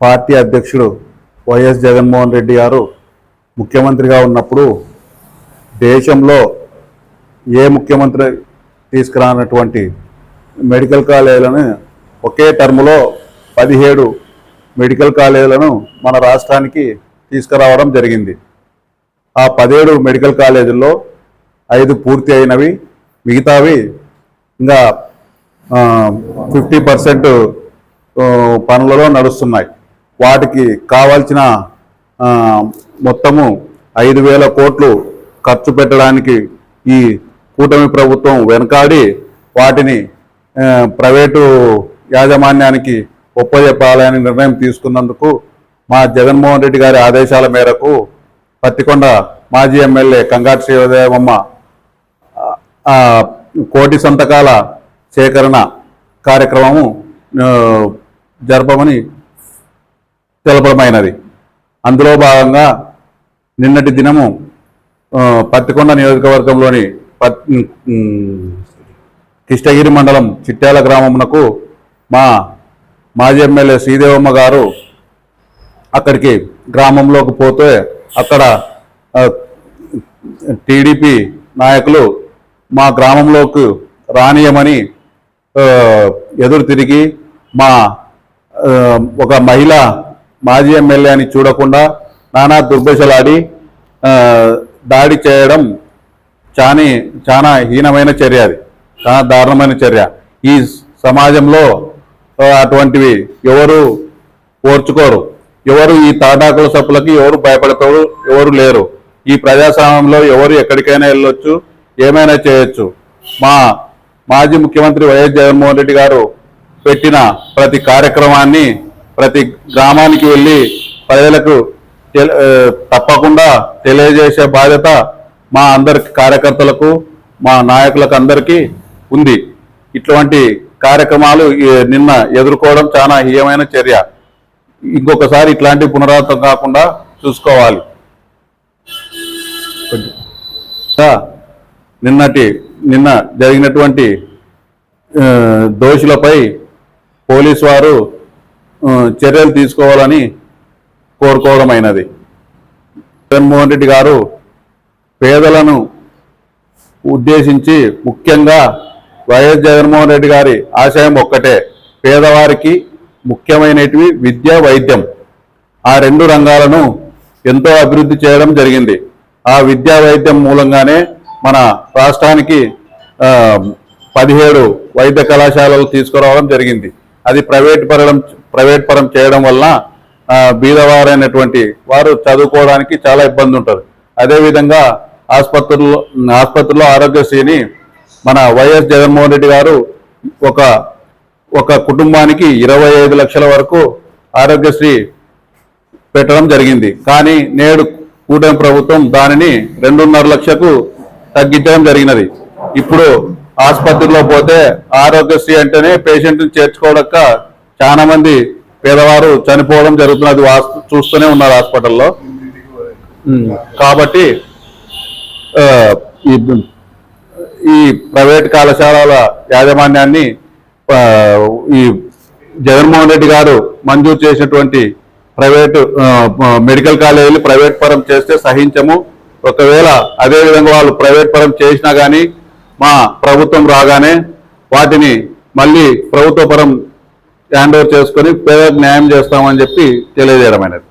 Party అధ్యక్షుడు YS Jaganmohan Reddy గారు ముఖ్యమంత్రిగా ఉన్నప్పుడు దేశంలో ఏ ముఖ్యమంత్రి తీసుకురానటువంటి మెడికల్ కాలేజీలను ఒకే టర్ములో పదిహేడు మెడికల్ కాలేజీలను మన రాష్ట్రానికి తీసుకురావడం జరిగింది. ఆ పదిహేడు మెడికల్ కాలేజీల్లో ఐదు పూర్తి అయినవి మిగతావి ఇంకా ఫిఫ్టీ పర్సెంట్ పనులలో నడుస్తున్నాయి. వాటికి కావాల్సిన మొత్తము ఐదు వేల కోట్లు ఖర్చు పెట్టడానికి ఈ కూటమి ప్రభుత్వం వెనకాడి వాటిని ప్రైవేటు యాజమాన్యానికి ఒప్పజెప్పాలని నిర్ణయం తీసుకున్నందుకు మా జగన్మోహన్ రెడ్డి గారి ఆదేశాల మేరకు పత్తికొండ మాజీ ఎమ్మెల్యే కంగాటి శివదేవమ్మ కోటి సంతకాల సేకరణ కార్యక్రమము జరపమని తెలపడమైనది. అందులో భాగంగా నిన్నటి దినము పత్తికొండ నియోజకవర్గంలోని పత్ కిష్టగిరి మండలం చిట్యాల గ్రామమునకు మా మాజీ ఎమ్మెల్యే శ్రీదేవమ్మ గారు అక్కడికి గ్రామంలోకి పోతే అక్కడ టీడీపీ నాయకులు మా గ్రామంలోకి రానియమని ఎదురు తిరిగి మా ఒక మహిళ మాజీ ఎమ్మెల్యే అని చూడకుండా నానా దుర్భశలాడి దాడి చేయడం చాని చాలా హీనమైన చర్య అది. చాలా దారుణమైన చర్య. ఈ సమాజంలో అటువంటివి ఎవరు ఓర్చుకోరు. ఎవరు ఈ తాటాకుల సప్పులకి ఎవరు భయపడతారు ఎవరు లేరు. ఈ ప్రజాస్వామ్యంలో ఎవరు ఎక్కడికైనా వెళ్ళొచ్చు ఏమైనా చేయొచ్చు. మా మాజీ ముఖ్యమంత్రి వైఎస్ జగన్మోహన్ రెడ్డి గారు పెట్టిన ప్రతి కార్యక్రమాన్ని ప్రతి గ్రామానికి వెళ్ళి ప్రజలకు తప్పకుండా తెలియజేసే బాధ్యత మా అందరి కార్యకర్తలకు మా నాయకులకు అందరికీ ఉంది. ఇటువంటి కార్యక్రమాలు నిన్న ఎదుర్కోవడం చాలా హీయమైన చర్య. ఇంకొకసారి ఇట్లాంటి పునరావృతం కాకుండా చూసుకోవాలి. నిన్నటి నిన్న జరిగినటువంటి దోషులపై పోలీసు వారు చర్యలు తీసుకోవాలని కోరుకోవడమైనది. జగన్మోహన్ రెడ్డి గారు పేదలను ఉద్దేశించి ముఖ్యంగా వైఎస్ జగన్మోహన్ రెడ్డి గారి ఆశయం ఒక్కటే పేదవారికి ముఖ్యమైనటివి విద్య వైద్యం. ఆ రెండు రంగాలను ఎంతో అభివృద్ధి చేయడం జరిగింది. ఆ విద్యా వైద్యం మూలంగానే మన రాష్ట్రానికి పదిహేడు వైద్య కళాశాలలు తీసుకురావడం జరిగింది. అది ప్రైవేట్ పరం ప్రైవేట్ పరం చేయడం వలన బీదవారైనటువంటి వారు చదువుకోవడానికి చాలా ఇబ్బంది ఉంటుంది అదేవిధంగా ఆసుపత్రుల్లో ఆసుపత్రిలో ఆరోగ్యశ్రీని మన వైఎస్ జగన్మోహన్ రెడ్డి గారు ఒక ఒక కుటుంబానికి ఇరవై ఐదు లక్షల వరకు ఆరోగ్యశ్రీ పెట్టడం జరిగింది. కానీ నేడు కూటమి ప్రభుత్వం దానిని రెండున్నర లక్షకు తగ్గించడం జరిగినది. ఇప్పుడు ఆసుపత్రిలో పోతే ఆరోగ్యశ్రీ అంటేనే పేషెంట్ని చేర్చుకోవడక చాలా మంది పేదవారు చనిపోవడం జరుగుతున్నది చూస్తూనే ఉన్నారు హాస్పిటల్లో. కాబట్టి ఈ ప్రైవేట్ కళాశాలల యాజమాన్యాన్ని ఈ జగన్మోహన్ రెడ్డి గారు మంజూరు చేసినటువంటి ప్రైవేటు మెడికల్ కాలేజీలు ప్రైవేట్ పరం చేస్తే సహించము. ఒకవేళ అదేవిధంగా వాళ్ళు ప్రైవేట్ పరం చేసినా కానీ మా ప్రభుత్వం రాగానే వాటిని మళ్ళీ ప్రభుత్వ పరం హ్యాండ్ ఓవర్ చేసుకొని పేదలకు న్యాయం చేస్తామని చెప్పి తెలియజేయడమైనది